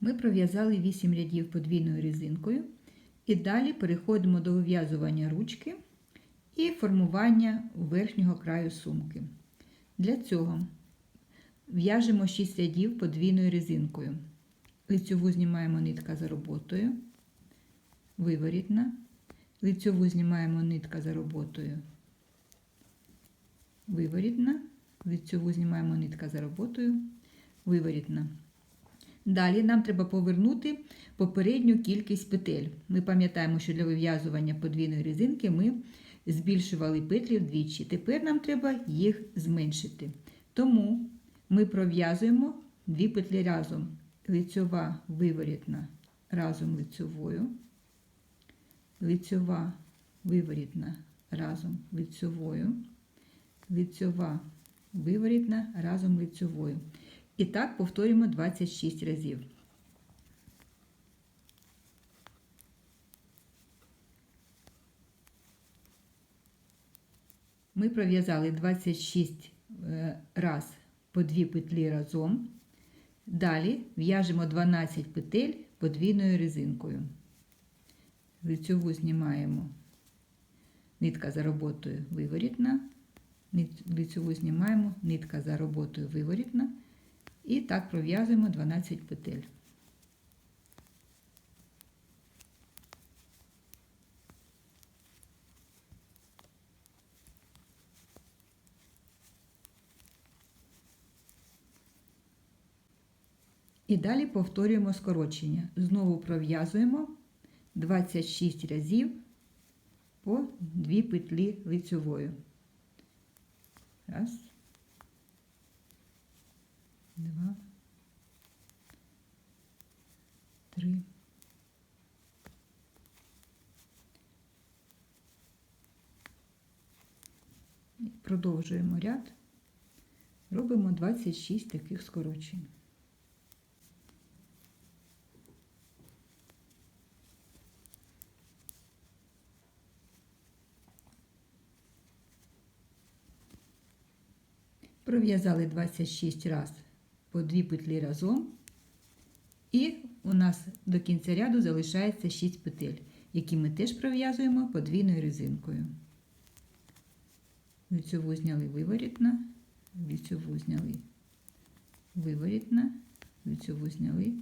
Ми пров'язали 8 рядів подвійною резинкою і далі переходимо до вив'язування ручки і формування верхнього краю сумки. Для цього в'яжемо 6 рядів подвійною резинкою. Лицьову знімаємо нитка за роботою, виворітна. Лицьову знімаємо нитка за роботою, виворітна. Лицьову знімаємо нитка за роботою, виворітна. Далі нам треба повернути попередню кількість петель. Ми пам'ятаємо, що для вив'язування подвійної резинки ми збільшували петлі вдвічі. Тепер нам треба їх зменшити. Тому ми пров'язуємо дві петлі разом. Лицьова виворітна разом лицьовою, лицьова виворітна разом лицьовою, лицьова виворітна разом лицьовою. І так повторюємо 26 разів. Ми пров'язали 26 е, раз по 2 петлі разом. Далі в'яжемо 12 петель подвійною резинкою. Лицьову знімаємо нитка за роботою виворітна, лицьову знімаємо нитка за роботою виворітна. І так пров'язуємо 12 петель. І далі повторюємо скорочення. Знову пров'язуємо 26 разів по 2 петлі лицьовою. Раз. Три. Продовжуємо ряд. Робимо 26 таких скорочень. Пров'язали 26 раз по 2 петлі разом. І у нас до кінця ряду залишається 6 петель, які ми теж пров'язуємо подвійною резинкою. Лицьову зняли виворітна, лицьову зняли виворітна, лицьову зняли